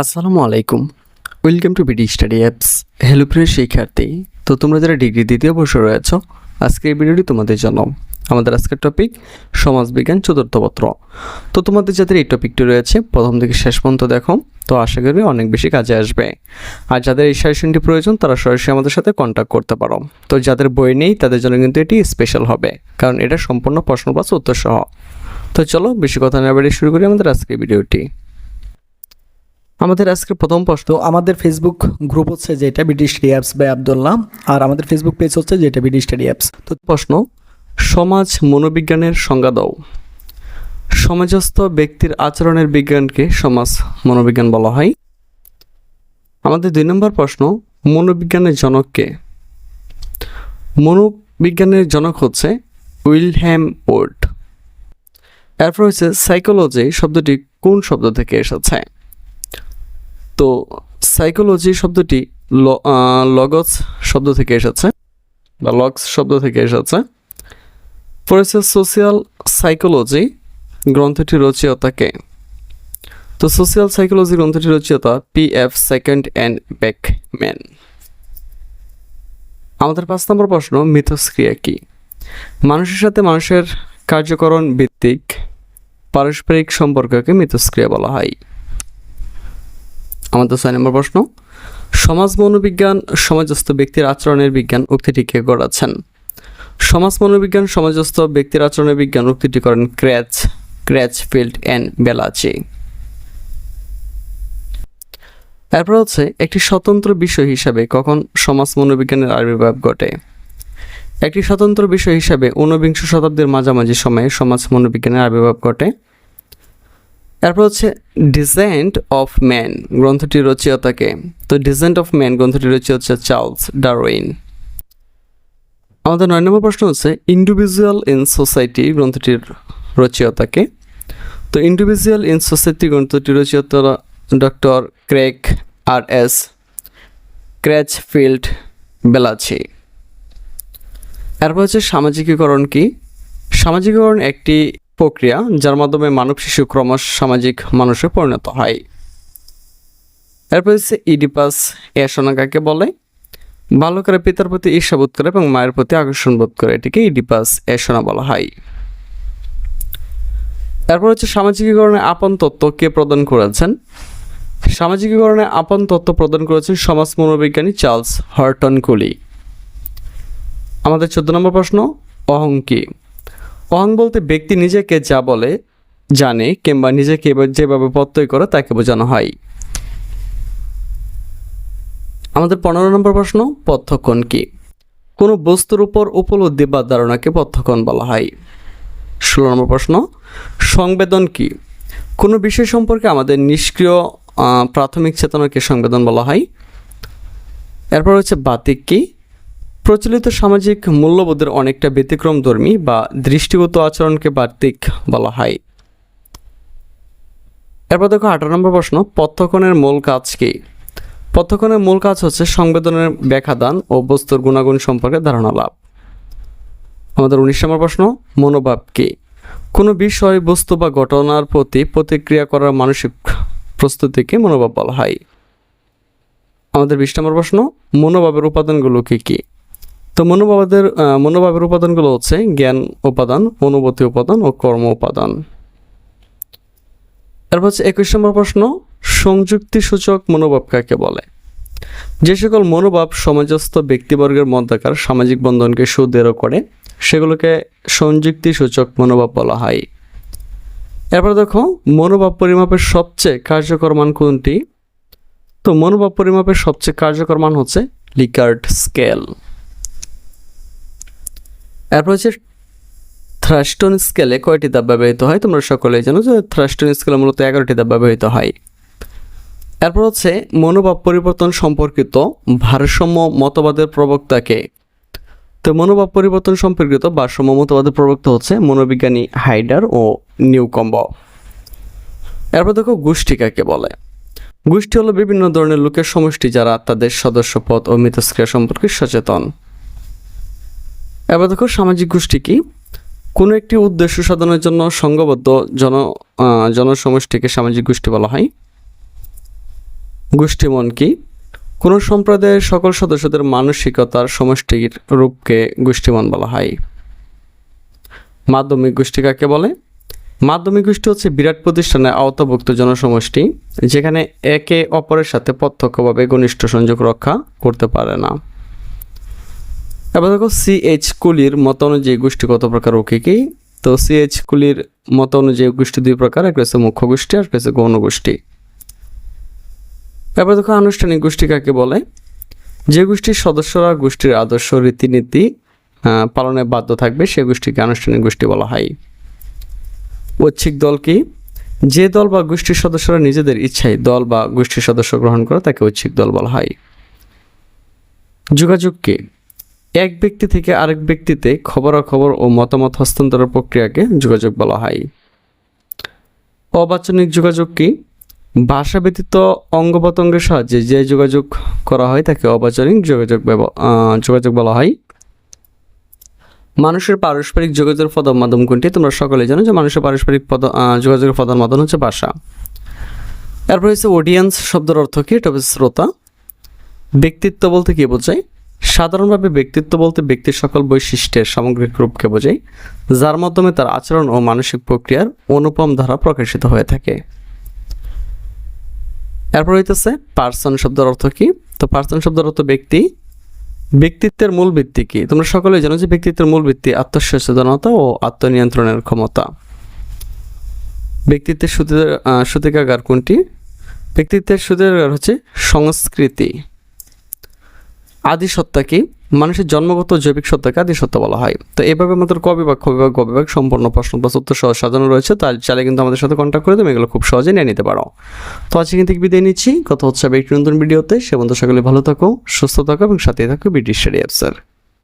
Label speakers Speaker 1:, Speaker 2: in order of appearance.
Speaker 1: আসসালামু আলাইকুম। Welcome to BD study apps hello প্রিয় শিক্ষার্থী, তো তোমরা যারা ডিগ্রি দ্বিতীয় বর্ষে রয়েছ, আজকের এই ভিডিওটি তোমাদের জন্য। আমাদের আজকের টপিক সমাজবিজ্ঞান চতুর্থ পত্র। তো তোমাদের যাদের এই টপিকটি রয়েছে, প্রথম থেকে শেষ পর্যন্ত দেখো, তো আশা করি অনেক বেশি কাজে আসবে। আর যাদের এই সাজেশনটি প্রয়োজন, তারা সরাসরি আমাদের সাথে কন্ট্যাক্ট করতে পারো। তো যাদের বই নেই, তাদের জন্য কিন্তু এটি স্পেশাল হবে, কারণ এটা সম্পূর্ণ প্রশ্ন প্লাস উত্তর সহ। তো চলো, বেশি কথা না বেরিয়ে শুরু করি আমাদের আজকের ভিডিওটি। আমাদের আজকের প্রথম প্রশ্ন
Speaker 2: আমাদের ফেসবুক গ্রুপ হচ্ছে যেটা BD study apps by Abdullah আর আমাদের ফেসবুক পেজ হচ্ছে যেটা বিডি স্টাডি অ্যাপস
Speaker 1: তো প্রশ্ন সমাজ মনোবিজ্ঞানের সংজ্ঞা দাও। সমাজস্থ ব্যক্তির আচরণের বিজ্ঞানকে সমাজ মনোবিজ্ঞান বলা হয়। আমাদের দুই নম্বর প্রশ্ন মনোবিজ্ঞানের জনককে মনোবিজ্ঞানের জনক হচ্ছে উইলহ্যাম ওর্ড। এরপর হচ্ছে সাইকোলজি শব্দটি কোন শব্দ থেকে এসেছে? তো সাইকোলজি শব্দটি লগস শব্দ থেকে এসেছে, বা লগস শব্দ থেকে এসেছে। পড়েছে সোশিয়াল সাইকোলজি গ্রন্থটি রচয়িতাকে। তো সোশিয়াল সাইকোলজি গ্রন্থটি রচয়িতা P F Secord and Backman আমাদের পাঁচ নম্বর প্রশ্ন, মিথস্ক্রিয়া কি? মানুষের সাথে মানুষের কার্যকরণ ভিত্তিক পারস্পরিক সম্পর্ককে মিথস্ক্রিয়া বলা হয়। আমাদের ছয় নম্বর প্রশ্ন। সমাজ মনোবিজ্ঞান, সমাজস্থ ব্যক্তির আচরণের বিজ্ঞান উক্তিটি কে গড়াচ্ছেন সমাজ মনোবিজ্ঞান, সমাজস্থ ব্যক্তির আচরণের বিজ্ঞান উক্তিটি করেন ক্র্যাচ ক্র্যাচ ফিল্ড অ্যান্ড বেলাচি। তারপর হচ্ছে, একটি স্বতন্ত্র বিষয় হিসাবে কখন সমাজ মনোবিজ্ঞানের আবির্ভাব ঘটে? একটি স্বতন্ত্র বিষয় হিসাবে ঊনবিংশ শতাব্দীর মাঝামাঝি সময়ে সমাজ মনোবিজ্ঞানের আবির্ভাব ঘটে। এরপর হচ্ছে ডিজাইন্ট অফ ম্যান গ্রন্থটি রচয়িতাকে তো ডিজাইন্ট অফ ম্যান গ্রন্থটি রচিত হচ্ছে চার্লস ডারউইন। আমাদের নয় নম্বর প্রশ্ন হচ্ছে ইন্ডিভিজুয়াল ইন সোসাইটি গ্রন্থটির রচয়িতাকে তো ইন্ডিভিজুয়াল ইন সোসাইটি গ্রন্থটি রচয়িতা ডক্টর ক্রেক আর এস ক্র্যাচফিল্ড বেলাছি এরপর হচ্ছে সামাজিকীকরণ কি? সামাজিকীকরণ একটি প্রক্রিয়া, যার মাধ্যমে মানব শিশু ক্রমশ সামাজিক মানুষে পরিণত হয়। এরপর হচ্ছে ইডিপাস এসনা কাকে বলে? বালকেরা পিতার প্রতি ঈর্ষা বোধ করে এবং মায়ের প্রতি আকর্ষণ বোধ করে, এটিকে ইডিপাস এসনা বলা হয়। এরপর হচ্ছে সামাজিকীকরণে আপন তত্ত্ব কে প্রদান করেছেন? সামাজিকীকরণে আপন তত্ত্ব প্রদান করেছেন সমাজ মনোবিজ্ঞানী চার্লস হর্টন কুলি। আমাদের চোদ্দ নম্বর প্রশ্ন অহং কি অহং বলতে ব্যক্তি নিজেকে যা বলে, জানে কিংবা নিজেকে যেভাবে প্রত্যয় করে তাকে বোঝানো হয়। আমাদের পনেরো নম্বর প্রশ্ন পথ্যক্ষণ কি? কোনো বস্তুর উপর উপলব্ধি বা ধারণাকে পথ্যক্ষণ বলা হয়। ষোলো নম্বর প্রশ্ন, সংবেদন কি? কোনো বিষয় সম্পর্কে আমাদের নিষ্ক্রিয় প্রাথমিক চেতনাকে সংবেদন বলা হয়। এরপর হচ্ছে বাতিক কি? প্রচলিত সামাজিক মূল্যবোধের অনেকটা ব্যতিক্রমধর্মী বা দৃষ্টিগত আচরণকে বার্তিক বলা হয়। এরপর দেখো আঠারো নম্বর প্রশ্ন পথ্যক্ষণের মূল কাজ কি? পথ্যক্ষণের মূল কাজ হচ্ছে সংবেদনের ব্যাখ্যাদান ও বস্তুর গুণাগুণ সম্পর্কে ধারণা লাভ। আমাদের উনিশ নম্বর প্রশ্ন, মনোভাব কি? কোনো বিষয়, বস্তু বা ঘটনার প্রতি প্রতিক্রিয়া করার মানসিক প্রস্তুতিকে মনোভাব বলা হয়। আমাদের বিশ নম্বর প্রশ্ন, মনোভাবের উপাদানগুলো কি কি? তো মনোভাবের মনোভাবের উপাদানগুলো হচ্ছে জ্ঞান উপাদান, অনুভূতি উপাদান ও কর্ম উপাদান। এরপর হচ্ছে একুশ নম্বর প্রশ্ন সংযুক্তি সূচক মনোভাব কাকে বলে? যে সকল মনোভাব সমাজস্থ ব্যক্তিবর্গের মধ্যকার সামাজিক বন্ধনকে সুদৃঢ় করে, সেগুলোকে সংযুক্তি সূচক মনোভাব বলা হয়। এরপর দেখো, মনোভাব পরিমাপের সবচেয়ে কার্যকর মান কোনটি? তো মনোভাব পরিমাপের সবচেয়ে কার্যকর মান হচ্ছে লিকার্ড স্কেল। এরপর হচ্ছে থ্রাস্টন স্কেলে কয়টি ধাপ ব্যবহৃত হয়? তোমরা সকলেই জানো যে থ্রাস্টন স্কেলে মূলত এগারোটি ধাপ ব্যবহৃত হয়। এরপর হচ্ছে মনোভাব পরিবর্তন সম্পর্কিত ভারসাম্য মতবাদের প্রবক্তাকে। তো মনোভাব পরিবর্তন সম্পর্কিত ভারসাম্য মতবাদের প্রবক্তা হচ্ছে মনোবিজ্ঞানী হাইডার ও নিউকম্ব। এরপর দেখো গোষ্ঠী কাকে বলে? গোষ্ঠী হলো বিভিন্ন ধরনের লোকের সমষ্টি যারা তাদের সদস্য পদ ও মিথস্ক্রিয়া সম্পর্কে সচেতন। এবার দেখো, সামাজিক গোষ্ঠী কি? কোনো একটি উদ্দেশ্য সাধনের জন্য সংঘবদ্ধ জন জনসমষ্টিকে সামাজিক গোষ্ঠী বলা হয়। গোষ্ঠীমন কি? কোনো সম্প্রদায়ের সকল সদস্যদের মানসিকতার সমষ্টির রূপকে গোষ্ঠীমন বলা হয়। মাধ্যমিক গোষ্ঠী কাকে বলে? মাধ্যমিক গোষ্ঠী হচ্ছে বিরাট প্রতিষ্ঠানের আওতাভুক্ত জনসমষ্টি, যেখানে একে অপরের সাথে প্রত্যক্ষভাবে ঘনিষ্ঠ সংযোগ রক্ষা করতে পারে না। এবার দেখো সি এইচ কুলির মত অনুযায়ী গোষ্ঠী কত প্রকার ও কি কি? তো সি এইচ কুলির মত অনুযায়ী গোষ্ঠী দুই প্রকার একটা হচ্ছে মুখ্য গোষ্ঠী, আর একটা হচ্ছে গৌণ গোষ্ঠী। এবার দেখো আনুষ্ঠানিক গোষ্ঠী কাকে বলে? যে গোষ্ঠীর সদস্যরা গোষ্ঠীর আদর্শ, রীতিনীতি পালনে বাধ্য থাকবে, সে গোষ্ঠীকে আনুষ্ঠানিক গোষ্ঠী বলা হয়। ঐচ্ছিক দল কি? যে দল বা গোষ্ঠীর সদস্যরা নিজেদের ইচ্ছায় দল বা গোষ্ঠীর সদস্য গ্রহণ করে, তাকে ঐচ্ছিক দল বলা হয়। যোগাযোগ কি? এক ব্যক্তি থেকে আরেক ব্যক্তিতে খবরাখবর ও মতামত হস্তান্তরের প্রক্রিয়াকে যোগাযোগ বলা হয়। অবাচনিক যোগাযোগ কি? ভাষা ব্যতীত অঙ্গ প্রত্যঙ্গের সাহায্যে যে যোগাযোগ করা হয় তাকে অবাচনিক যোগাযোগ যোগাযোগ বলা হয়। মানুষের পারস্পরিক যোগাযোগের প্রধান মাধ্যম কোনটি? তোমরা সকলে জানো যে মানুষের পারস্পরিক পদ যোগাযোগের প্রধান মাধ্যম হচ্ছে ভাষা। এরপর হচ্ছে অডিয়েন্স শব্দের অর্থ কি? এটা হচ্ছে শ্রোতা। ব্যক্তিত্ব বলতে কি বোঝায়? সাধারণভাবে ব্যক্তিত্ব বলতে ব্যক্তির সকল বৈশিষ্ট্যের সামগ্রিক রূপকে বোঝায়, যার মাধ্যমে তার আচরণ ও মানসিক প্রক্রিয়ার অনুপম ধারা প্রকাশিত হয়ে থাকে। এরপর হইতেছে পার্সন শব্দের অর্থ কি? তো পার্সন শব্দের অর্থ ব্যক্তি। ব্যক্তিত্বের মূল ভিত্তি কি? তোমরা সকলেই জানো যে ব্যক্তিত্বের মূল ভিত্তি আত্মসচেতনতা ও আত্মনিয়ন্ত্রণের ক্ষমতা। ব্যক্তিত্বের সূতিকাগার কোনটি? ব্যক্তিত্বের সূতিকাগার হচ্ছে সংস্কৃতি। আদি সত্তাকে মানুষের জন্মগত জৈবিক সত্তাকে আদি বলা হয়। তো এভাবে আমাদের কবিভাগ কবিভাগ খ বিভাগ সম্পূর্ণ প্রশ্ন বা উত্তর সাজানো রয়েছে। তাই চাইলে কিন্তু আমাদের সাথে কন্ট্যাক্ট করে তুমি এগুলো খুব সহজে নিয়ে নিতে পারো। তো আজকে কিন্তু বিদায় নিচ্ছি। কত হচ্ছে একটি নতুন ভিডিওতে সে বন্ধু সকলে ভালো থাকো, সুস্থ থাকো এবং সাথে থাকো ব্রিটিশ স্টাডি অ্যাপসের